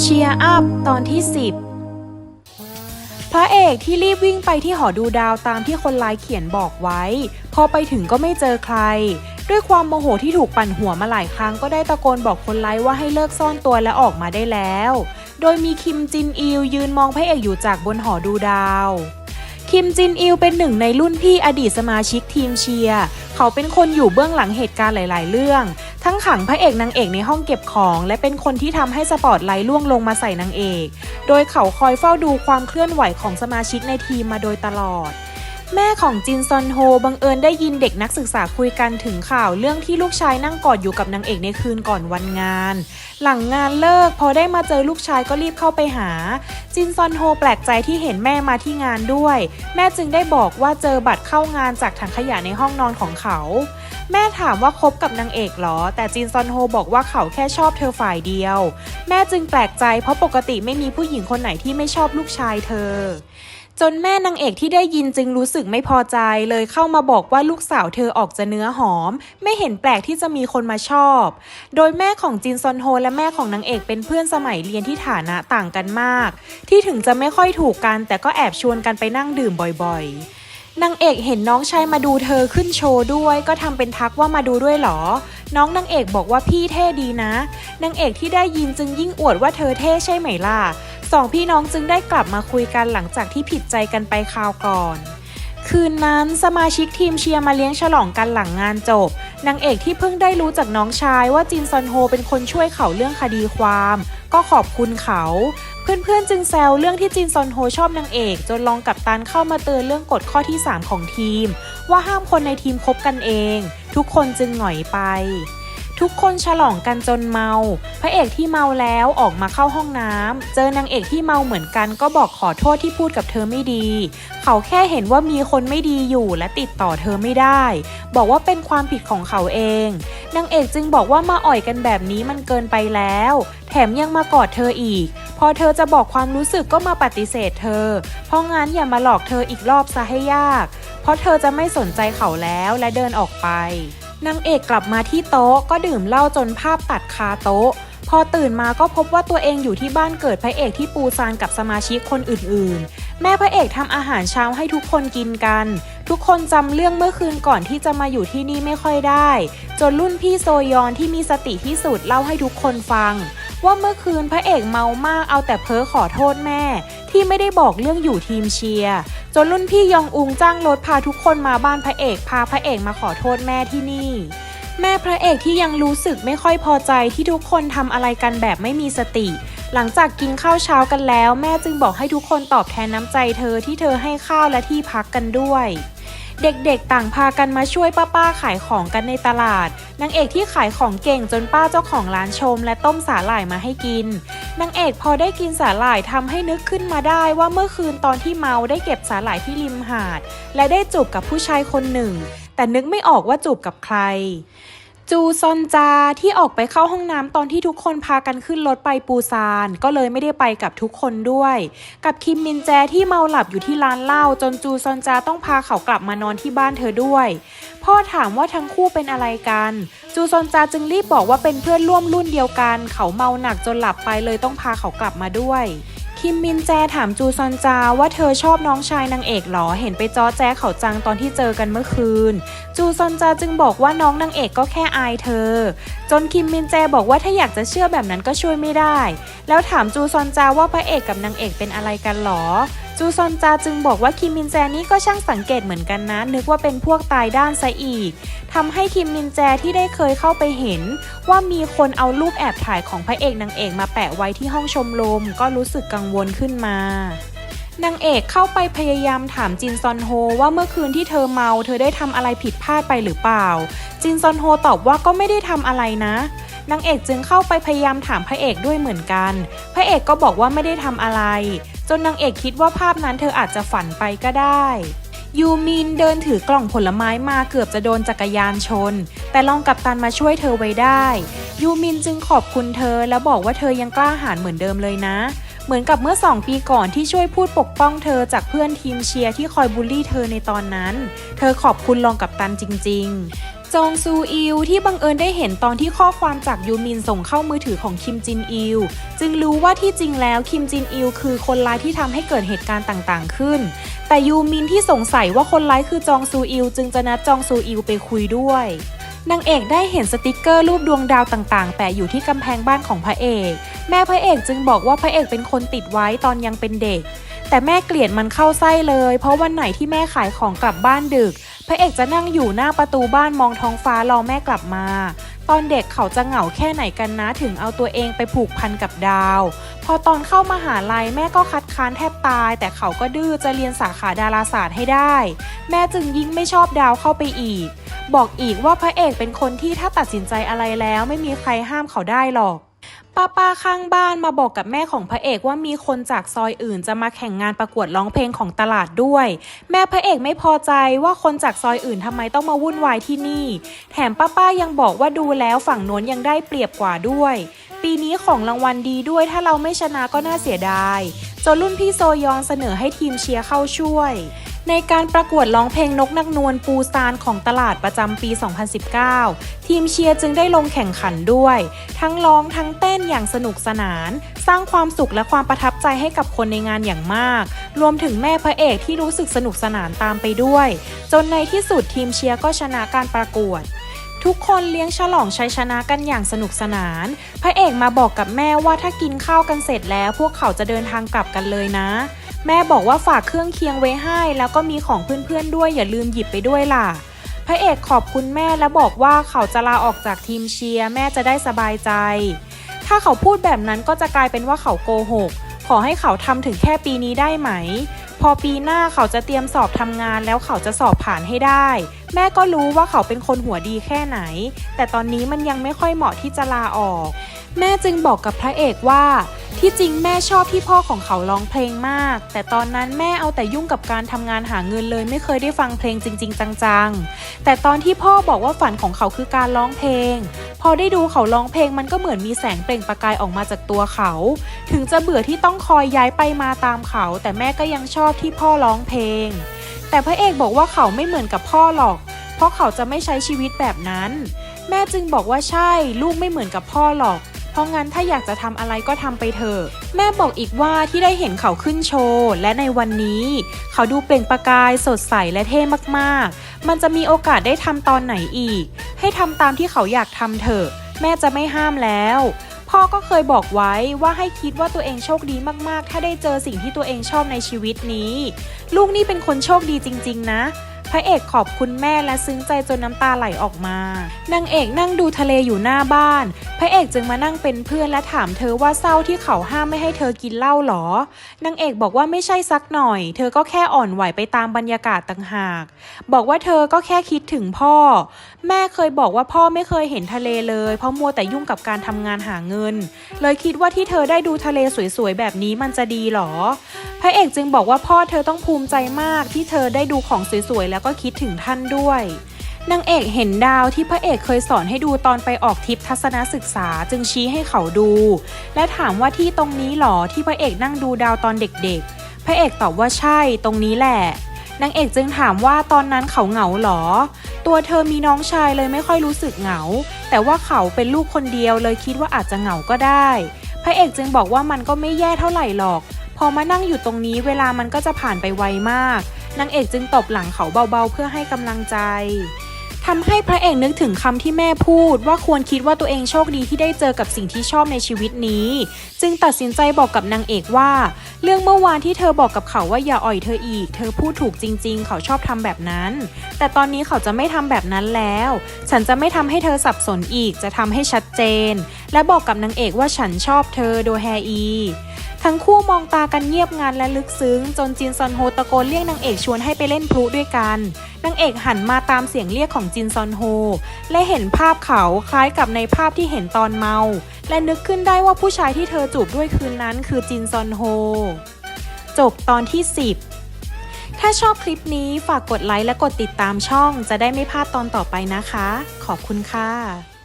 เชียร์อัพตอนที่ 10 พระเอกที่รีบวิ่งไปที่หอดูดาวตามที่คนร้ายเขียนบอกไว้ พอไปถึงก็ไม่เจอใคร ด้วยความโมโหที่ถูกปั่นหัวมาหลายครั้งก็ได้ตะโกนบอกคนร้ายว่าให้เลิกซ่อนตัวและออกมาได้แล้ว โดยมีคิมจินอิลยืนมองพระเอกอยู่จากบนหอดูดาวคิมจินอิลเป็นหนึ่งในรุ่นพี่อดีตสมาชิกทีมเชียร์ เขาเป็นคนอยู่เบื้องหลังเหตุการณ์หลาย ๆ เรื่อง ทั้งขังพระเอกนางเอกในห้องเก็บของ และเป็นคนที่ทำให้สปอตไลท์ล่วงลงมาใส่นางเอก โดยเขาคอยเฝ้าดูความเคลื่อนไหวของสมาชิกในทีมมาโดยตลอด แม่ของจินซอนโฮบังเอิญได้ยินเด็กนักศึกษาคุยกันถึงข่าวเรื่องที่ลูกชายนั่งกอดอยู่กับนางเอกในคืนก่อนวันงาน หลังงานเลิกพอได้มาเจอลูกชายก็รีบเข้าไปหา จินซอนโฮแปลกใจที่เห็นแม่มาที่งานด้วย แม่จึงได้บอกว่าเจอบัตรเข้างานจากถังขยะในห้องนอนของเขา แม่ถามว่าคบกับนางเอกเหรอ แต่จินซอนโฮบอกว่าเขาแค่ชอบเธอฝ่ายเดียว แม่จึงแปลกใจเพราะปกติไม่มีผู้หญิงคนไหนที่ไม่ชอบลูกชายเธอ จนแม่นางเอกที่ได้ยินจึงรู้สึกไม่พอใจเลยเข้ามาบอกว่าลูกสาวเธอออกจะเนื้อหอม ไม่เห็นแปลกที่จะมีคนมาชอบ โดยแม่ของจินซอนโฮและแม่ของนางเอกเป็นเพื่อนสมัยเรียนที่ฐานะต่างกันมาก ที่ถึงจะไม่ค่อยถูกกัน แต่ก็แอบชวนกันไปนั่งดื่มบ่อยๆนางเอกเห็นน้องชายมาดูเธอขึ้นโชว์ด้วย ก็ทำเป็นทักว่ามาดูด้วยเหรอ น้องนางเอกบอกว่าพี่เท่ดีนะนางเอกที่ได้ยินจึงยิ่งอวดว่าเธอเท่ใช่ไหมล่ะ สองพี่น้องจึงได้กลับมาคุยกันหลังจากที่ผิดใจกันไปคราวก่อน คืนนั้นสมาชิกทีมเชียร์มาเลี้ยงฉลองกันหลังงานจบนางเอกที่เพิ่งได้รู้จากน้องชายว่าจินซอนโฮเป็นคนช่วยเขาเรื่องคดีความ ก็ขอบคุณเขา เพื่อนๆจึงแซวเรื่องที่จินซอนโฮชอบนางเอก จนลองกับตันเข้ามาเตือนเรื่องกฎข้อที่ 3 ของทีม ว่าห้ามคนในทีมคบกันเอง ทุกคนจึงหงอยไป ทุกคนฉลองกันจนเมา พระเอกที่เมาแล้วออกมาเข้าห้องน้ำเจอนางเอกที่เมาเหมือนกันก็บอกขอโทษที่พูดกับเธอไม่ดี เขาแค่เห็นว่ามีคนไม่ดีอยู่และติดต่อเธอไม่ได้ บอกว่าเป็นความผิดของเขาเอง นางเอกจึงบอกว่ามาอ่อยกันแบบนี้มันเกินไปแล้ว แถมยังมากอดเธออีก พอเธอจะบอกความรู้สึกก็มาปฏิเสธเธอ เพราะงั้นอย่ามาหลอกเธออีกรอบซะให้ยาก เพราะเธอจะไม่สนใจเขาแล้วและเดินออกไป นางเอกกลับมาที่โต๊ะก็ดื่มเหล้าจนภาพตัดคาโต๊ะ พอตื่นมาก็พบว่าตัวเองอยู่ที่บ้านเกิดพระเอกที่ปูซานกับสมาชิกคนอื่นๆ แม่พระเอกทำอาหารเช้าให้ทุกคนกินกัน ทุกคนจำเรื่องเมื่อคืนก่อนที่จะมาอยู่ที่นี่ไม่ค่อยได้ จนรุ่นพี่โซยอนที่มีสติที่สุดเล่าให้ทุกคนฟัง ว่าเมื่อคืนพระเอกเมามากเอาแต่เพ้อขอโทษแม่ ที่ไม่ได้บอกเรื่องอยู่ทีมเชียร์ จนรุ่นพี่ยองอุงจ้างรถพาทุกคนมาบ้านพระเอกพาพระเอกมาขอโทษแม่ที่นี่ แม่พระเอกที่ยังรู้สึกไม่ค่อยพอใจที่ทุกคนทำอะไรกันแบบไม่มีสติ หลังจากกินข้าวเช้ากันแล้ว แม่จึงบอกให้ทุกคนตอบแทนน้ำใจเธอที่เธอให้ข้าวและที่พักกันด้วย เด็กๆต่างพากันมาช่วยป้าๆขายของกันในตลาด นางเอกที่ขายของเก่งจนป้าเจ้าของร้านชม และต้มสาหร่ายมาให้กิน นางเอกพอได้กินสาหร่ายทำให้นึกขึ้นมาได้ว่าเมื่อคืนตอนที่เมาได้เก็บสาหร่ายที่ริมหาด และได้จูบกับผู้ชายคนหนึ่ง แต่นึกไม่ออกว่าจูบกับใคร จูซอนจาที่ออกไปเข้าห้องน้ำตอนที่ทุกคนพากันขึ้นรถไปปูซาน ก็เลยไม่ได้ไปกับทุกคนด้วย กับคิมมินแจที่เมาหลับอยู่ที่ร้านเหล้าจนจูซอนจาต้องพาเขากลับมานอนที่บ้านเธอด้วย พ่อถามว่าทั้งคู่เป็นอะไรกัน จูซอนจาจึงรีบบอกว่าเป็นเพื่อนร่วมรุ่นเดียวกัน เขาเมาหนักจนหลับไปเลยต้องพาเขากลับมาด้วย คิมมินแจถามจูซอนจาว่าเธอชอบน้องชายนางเอกหรอ เห็นไปจ้อแจ้เขาจังตอนที่เจอกันเมื่อคืน จูซอนจาจึงบอกว่าน้องนางเอกก็แค่อายเธอ จนคิมมินแจบอกว่าถ้าอยากจะเชื่อแบบนั้นก็ช่วยไม่ได้ แล้วถามจูซอนจาว่าพระเอกกับนางเอกเป็นอะไรกันหรอ จูซอนจาจึงบอกว่าคิมมินแจนี่ก็ช่างสังเกตเหมือนกันนะ นึกว่าเป็นพวกตายด้านซะอีกทำให้คิมมินแจที่ได้เคยเข้าไปเห็น ว่ามีคนเอารูปแอบถ่ายของพระเอกนางเอกมาแปะไว้ที่ห้องชมรมก็รู้สึกกังวลขึ้นมานางเอกเข้าไปพยายามถามจินซอนโฮว่าเมื่อคืนที่เธอเมา เธอได้ทำอะไรผิดพลาดไปหรือเปล่า จินซอนโฮตอบว่าก็ไม่ได้ทำอะไรนะนางเอกจึงเข้าไปพยายามถามพระเอกด้วยเหมือนกัน พระเอกก็บอกว่าไม่ได้ทำอะไร จนนางเอกคิดว่าภาพนั้นเธออาจจะฝันไปก็ได้ยูมินเดินถือกล่องผลไม้มาเกือบจะโดนจักรยานชน แต่ลองกับตันมาช่วยเธอไว้ได้ ยูมินจึงขอบคุณเธอแล้วบอกว่าเธอยังกล้าหาญเหมือนเดิมเลยนะ เหมือนกับเมื่อ 2 ปีก่อนที่ช่วยพูดปกป้องเธอจากเพื่อนทีมเชียร์ที่คอยบูลลี่เธอในตอนนั้น เธอขอบคุณรองกับตันจริง ๆ จองซูอิลที่บังเอิญได้เห็นตอนที่ข้อความจากยูมินส่งเข้ามือถือของคิมจินอิลจึงรู้ว่าที่จริงแล้วคิมจินอิลคือคนร้ายที่ทำให้เกิดเหตุการณ์ต่างๆ ขึ้น แต่ยูมินที่สงสัยว่าคนร้ายคือจองซูอิลจึงจะนัดจองซูอิลไปคุยด้วยนางเอกได้เห็นสติกเกอร์รูปดวงดาวต่างๆ แปะอยู่ที่กำแพงบ้านของพระเอก แม่พระเอกจึงบอกว่าพระเอกเป็นคนติดไว้ตอนยังเป็นเด็ก แต่แม่เกลียดมันเข้าไส้เลย เพราะวันไหนที่แม่ขายของกลับบ้านดึก พระเอกจะนั่งอยู่หน้าประตูบ้านมองท้องฟ้ารอแม่กลับมา ตอนเด็กเขาจะเหงาแค่ไหนกันนะถึงเอาตัวเองไปผูกพันกับดาว พอตอนเข้ามาหาลัยแม่ก็คัดค้านแทบตาย แต่เขาก็ดื้อจะเรียนสาขาดาราศาสตร์ให้ได้ แม่จึงยิ่งไม่ชอบดาวเข้าไปอีก บอกอีกว่าพระเอกเป็นคนที่ถ้าตัดสินใจอะไรแล้วไม่มีใครห้ามเขาได้หรอก ป้าป้าข้างบ้านมาบอกกับแม่ของพระเอกว่ามีคนจากซอยอื่นจะมาแข่งงานประกวดร้องเพลงของตลาดด้วย แม่พระเอกไม่พอใจว่าคนจากซอยอื่นทำไมต้องมาวุ่นวายที่นี่ แถมป้าป้ายังบอกว่าดูแล้วฝั่งโน้นยังได้เปรียบกว่าด้วย ปีนี้ของรางวัลดีด้วยถ้าเราไม่ชนะก็น่าเสียดายจนรุ่นพี่โซยอนเสนอให้ทีมเชียร์เข้าช่วย ในการประกวดร้องเพลงนกนักนวลปูซานของตลาดประจำปี 2019 ทีมเชียร์จึงได้ลงแข่งขันด้วย ทั้งร้องทั้งเต้นอย่างสนุกสนาน สร้างความสุขและความประทับใจให้กับคนในงานอย่างมาก รวมถึงแม่พระเอกที่รู้สึกสนุกสนานตามไปด้วย จนในที่สุดทีมเชียร์ก็ชนะการประกวดทุกคนเลี้ยงฉลองชัยชนะกันอย่างสนุกสนาน พระเอกมาบอกกับแม่ว่าถ้ากินข้าวกันเสร็จแล้ว พวกเขาจะเดินทางกลับกันเลยนะ แม่บอกว่าฝากเครื่องเคียงไว้ให้ แล้วก็มีของเพื่อนๆด้วยอย่าลืมหยิบไปด้วยล่ะ พระเอกขอบคุณแม่และบอกว่าเขาจะลาออกจากทีมเชียร์แม่จะได้สบายใจ ถ้าเขาพูดแบบนั้นก็จะกลายเป็นว่าเขาโกหก ขอให้เขาทำถึงแค่ปีนี้ได้ไหม พอปีหน้าเขาจะเตรียมสอบทำงานแล้วเขาจะสอบผ่านให้ได้ แม่ก็รู้ว่าเขาเป็นคนหัวดีแค่ไหน แต่ตอนนี้มันยังไม่ค่อยเหมาะที่จะลาออก แม่จึงบอกกับพระเอกว่า ที่จริงแม่ชอบที่พ่อของเขาร้องเพลงมาก แต่ตอนนั้นแม่เอาแต่ยุ่งกับการทำงานหาเงินเลยไม่เคยได้ฟังเพลงจริง ๆ จังๆ แต่ตอนที่พ่อบอกว่าฝันของเขาคือการร้องเพลง พอได้ดูเขาร้องเพลงมันก็เหมือนมีแสงเปล่งประกายออกมาจากตัวเขา ถึงจะเบื่อที่ต้องคอยย้ายไปมาตามเขา แต่แม่ก็ยังชอบที่พ่อร้องเพลง แต่พระเอกบอกว่าเขาไม่เหมือนกับพ่อหรอก เพราะเขาจะไม่ใช้ชีวิตแบบนั้น แม่จึงบอกว่าใช่ลูกไม่เหมือนกับพ่อหรอก เพราะงั้นถ้าอยากจะทำอะไรก็ทำไปเถอะ แม่บอกอีกว่าที่ได้เห็นเขาขึ้นโชว์ และในวันนี้ เขาดูเปล่งประกายสดใสและเท่มากๆ มันจะมีโอกาสได้ทำตอนไหนอีก ให้ทำตามที่เขาอยากทำเถอะ แม่จะไม่ห้ามแล้ว พ่อก็เคยบอกไว้ว่าให้คิดว่าตัวเองโชคดีมากๆ ถ้าได้เจอสิ่งที่ตัวเองชอบในชีวิตนี้ ลูกนี่เป็นคนโชคดีจริง ๆ นะ พระเอกขอบคุณแม่และซึ้งใจจนน้ำตาไหลออกมานางเอกนั่งดูทะเลอยู่หน้าบ้าน พระเอกจึงมานั่งเป็นเพื่อนและถามเธอว่าเศร้าที่เขาห้ามไม่ให้เธอกินเหล้าหรอนางเอกบอกว่าไม่ใช่สักหน่อย เธอก็แค่อ่อนไหวไปตามบรรยากาศต่างหาก บอกว่าเธอก็แค่คิดถึงพ่อ แม่เคยบอกว่าพ่อไม่เคยเห็นทะเลเลย เพราะมัวแต่ยุ่งกับการทำงานหาเงิน เลยคิดว่าที่เธอได้ดูทะเลสวยๆแบบนี้มันจะดีหรอ พระเอกจึงบอกว่าพ่อเธอต้องภูมิใจมากที่เธอได้ดูของสวยๆแล้วแล้วก็คิดถึงท่านด้วยนางเอกเห็นดาวที่พระเอกเคยสอนให้ดูตอนไปออกทริปทัศนศึกษาจึงชี้ให้เขาดู และถามว่าที่ตรงนี้หรอที่พระเอกนั่งดูดาวตอนเด็กๆ พระเอกตอบว่าใช่ตรงนี้แหละนางเอกจึงถามว่าตอนนั้นเขาเหงาหรอ ตัวเธอมีน้องชายเลยไม่ค่อยรู้สึกเหงา แต่ว่าเขาเป็นลูกคนเดียวเลยคิดว่าอาจจะเหงาก็ได้ พระเอกจึงบอกว่ามันก็ไม่แย่เท่าไหร่หรอก พอมานั่งอยู่ตรงนี้เวลามันก็จะผ่านไปไวมาก นางเอกจึงตบหลังเขาเบาๆ เพื่อให้กำลังใจทำให้พระเอกนึกถึงคำที่แม่พูดว่าควรคิดว่าตัวเองโชคดีที่ได้เจอกับสิ่งที่ชอบในชีวิตนี้ จึงตัดสินใจบอกกับนางเอกว่า เรื่องเมื่อวานที่เธอบอกกับเขาว่าอย่าอ่อยเธออีก เธอพูดถูกจริง ๆ เขาชอบทำแบบนั้น แต่ตอนนี้เขาจะไม่ทำแบบนั้นแล้ว ฉันจะไม่ทำให้เธอสับสนอีกจะทำให้ชัดเจน และบอกกับนางเอกว่าฉันชอบเธอโดแฮอี ทั้งคู่มองตากันเงียบงันและลึกซึ้ง จนจินซอนโฮตะโกนเรียกนางเอกชวนให้ไปเล่นพลุด้วยกันนางเอกหันมาตามเสียงเรียกของจินซอนโฮ และเห็นภาพเขาคล้ายกับในภาพที่เห็นตอนเมา และนึกขึ้นได้ว่าผู้ชายที่เธอจูบด้วยคืนนั้นคือจินซอนโฮ จบตอนที่ 10 ถ้าชอบคลิปนี้ฝากกดไลค์และกดติดตามช่อง จะได้ไม่พลาดตอนต่อไปนะคะ ขอบคุณค่ะ